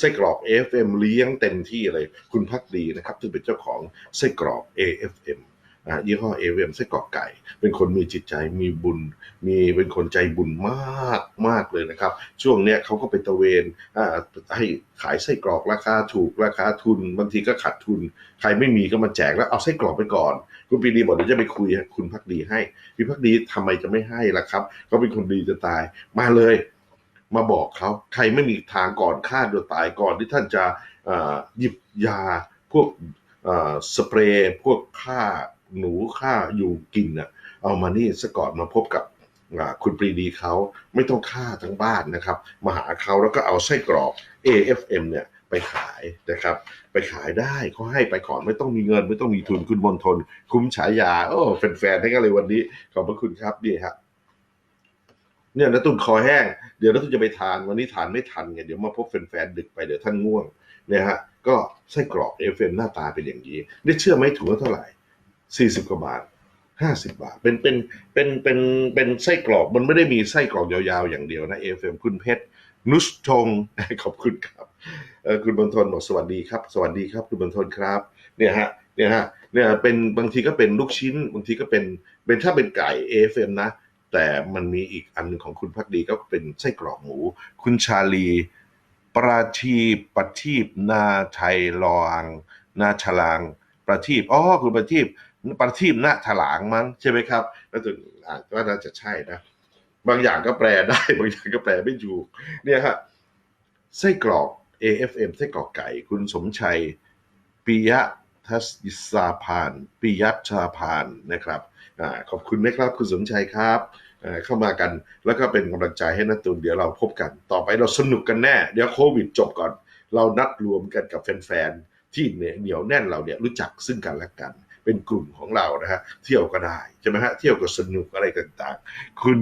ไส้กรอก AFM เลี้ยงเต็มที่เลย คุณพักดีนะครับซึ่งเป็นเจ้าของไส้กรอก AFM อ่ายี่ห้อ AFM ไส้กรอกไก่ เป็นคนมีจิตใจมีบุญ มีเป็นคนใจบุญมากมากเลยนะครับ ช่วงเนี้ยเขาก็ไปตะเวนให้ขายไส้กรอกราคาถูกราคาทุน บางทีก็ขาดทุน ใครไม่มีก็มาแจกแล้วเอาไส้กรอกไปก่อน คุณปีดีบอกเดี๋ยวจะไปคุยคุณพักดีให้พี่พักดีทำไมจะไม่ให้ล่ะครับเขาเป็นคนดีจะตายมาเลย มาบอกเขาใครไม่มีทางก่อนฆ่าตัวตายก่อนที่ท่านจะหยิบยาพวกสเปรย์พวกฆ่าหนูฆ่ายุงกินน่ะเอามานี่ซะก่อนมาพบกับคุณปรีดีเขาไม่ต้องฆ่าทั้งบ้านนะครับ มาหาเขาแล้วก็เอาไส้กรอก AFM เนี่ยไปขายนะครับ ไปขายได้เขาให้ไปก่อนไม่ต้องมีเงิน ไม่ต้องมีทุนคุณบนทน คุ้มฉายา โอ้แฟนๆให้กันเลยวันนี้ ขอบพระคุณครับนี่ครับ เนี่ยนะตุนคอแห้ง เดี๋ยวนะตุนจะไปทาน วันนี้ทานไม่ทันไงเดี๋ยวมาพบแฟนๆดึกไปเดี๋ยวท่านง่วงเนี่ยฮะก็ไส้กรอกเอฟเอ็มหน้าตาเป็นอย่างนี้ได้เชื่อไหมถุงเท่าไหร่สี่สิบกว่าบาทห้าสิบาท เป็นเป็นเป็นเป็นเป็นไส้กรอกมันไม่ได้มีไส้กรอกยาวๆ อย่างเดียวนะเอฟเอ็มคุณเพชรนุชทงขอบคุณครับคุณบรรทนบอกสวัสดีครับ สวัสดีครับ คุณบรรทนครับเนี่ยฮะเนี่ยฮะเนี่ยเป็นบางทีก็เป็นลูกชิ้น บางทีก็เป็นเป็นถ้าเป็นไก่ AFM นะ แต่มันมีอีกอันหนึงของคุณพักดีก็เป็นไส้กรอกหมู คุณชาลี ประทีปประทีปนาไทยลองนาฉลางประทีปอ๋อคุณประทีปประทีปนาถลางมั้งใช่ไหมครับแล้วถึงอ่านว่าน่าจะใช่นะ บางอย่างก็แปลได้บางอย่างก็แปลไม่ถูกเนี่ยฮะไส้กรอก AFM ไส้กรอกไก่ คุณสมชัยปิยะ ทัศยิสาพานปิยัชาพานนะครับอขอบคุณนะครับคุณสมชัยครับเข้ามากันแล้วก็เป็นกำลังใจให้นัตตุนเดี๋ยวเราพบกัน ต่อไปเราสนุกกันแน่ เดี๋ยวโควิดจบก่อน เรานัดรวมกันกับแฟนๆ ที่เหนียวแน่นเราเนี่ยรู้จักซึ่งกันและกัน เป็นกลุ่มของเรานะฮะเที่ยวก็ได้ใช่ไหมฮะเที่ยวก็สนุกอะไรต่างๆ คุณ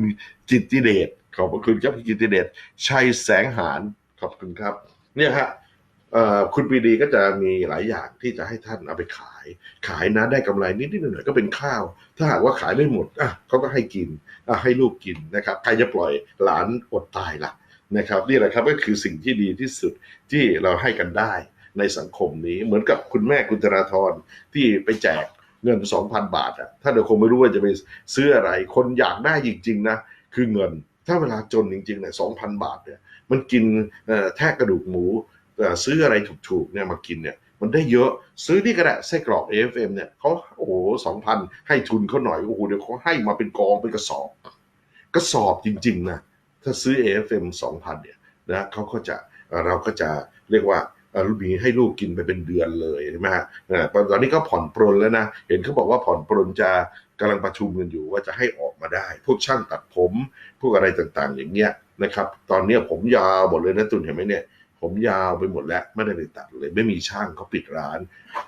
จิตติเดชขอบคุณครับคุณจิตติเดชชัยแสงหารขอบคุณครับ เนี่ยฮะ คุณปรีดีก็จะมีหลายอย่างที่จะให้ท่านเอาไปขาย ขายนะได้กำไรนิดๆหน่อยก็เป็นข้าว ถ้าหากว่าขายไม่หมดอะเขาก็ให้กินอะให้ลูกกินนะครับใครจะปล่อยหลานอดตายล่ะนะครับนี่แหละครับก็คือสิ่งที่ดีที่สุดที่เราให้กันได้ในสังคมนี้เหมือนกับคุณแม่คุณธราธรที่ไปแจกเงิน 2,000 บาทอะถ้าเดี๋ยวคงไม่รู้ว่าจะไปซื้ออะไร คนอยากได้จริงๆนะคือเงิน ถ้าเวลาจนจริงๆเนี่ย2,000บาทเนี่ยมันกินแทะกระดูกหมู ซื้ออะไรถูกๆเนี่ยมากินเนี่ยมันได้เยอะซื้อนี่ก็ได้ไส้กรอก AFM เนี่ยเขาโอ้โหสองพันให้ทุนเขาหน่อยโอ้โหเดี๋ยวเขาให้มาเป็นกองเป็นกระสอบกระสอบจริงๆนะถ้าซื้อ AFM สองพันเนี่ยนะเขาก็จะเราก็จะเรียกว่าเอ่มีให้ลูกกินไปเป็นเดือนเลยใช่ไหมฮะตอนนี้ก็ผ่อนปรนแล้วนะ เห็นเขาบอกว่าผ่อนปรนจะกำลังประชุมกันอยู่ว่าจะให้ออกมาได้ พวกช่างตัดผม พวกอะไรต่างๆ อย่างเงี้ยนะครับ ตอนนี้ผมยาวหมดเลยนะตุนเห็นไหมเนี่ย ผมยาวไปหมดแล้วไม่ได้ไปตัดเลย ไม่มีช่างเขาปิดร้าน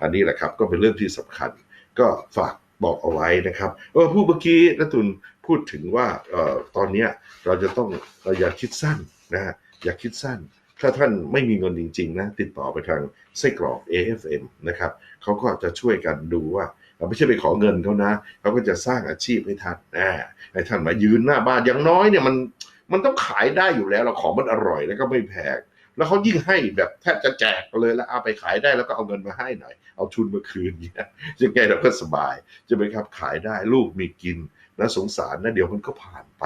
อันนี้แหละครับก็เป็นเรื่องที่สำคัญ ก็ฝากบอกเอาไว้นะครับเออผู้เมื่อกี้นัตุนพูดถึงว่าเอ่อตอนเนี้ยเราจะต้องเราอย่าคิดสั้นนะฮะอย่าคิดสั้น ถ้าท่านไม่มีเงินจริง ๆ นะ ติดต่อไปทางไส้กรอก AFM นะครับเขาก็จะช่วยกันดูว่าเราไม่ใช่ไปขอเงินเขานะเขาก็จะสร้างอาชีพให้ท่านอ่าให้ท่านมายืนหน้าบ้านอย่างน้อยเนี่ยมันมันต้องขายได้อยู่แล้ว เราของมันอร่อยแล้วก็ไม่แพง แล้วเขายิ่งให้แบบแทบจะแจกเลยแล้วเอาไปขายได้แล้วก็เอาเงินมาให้หน่อย เอาทุนมาคืนเนี่ยยังไงเราก็สบายจะไหมครับขายได้ลูกมีกินนะสงสารนะเดี๋ยวมันก็ผ่านไป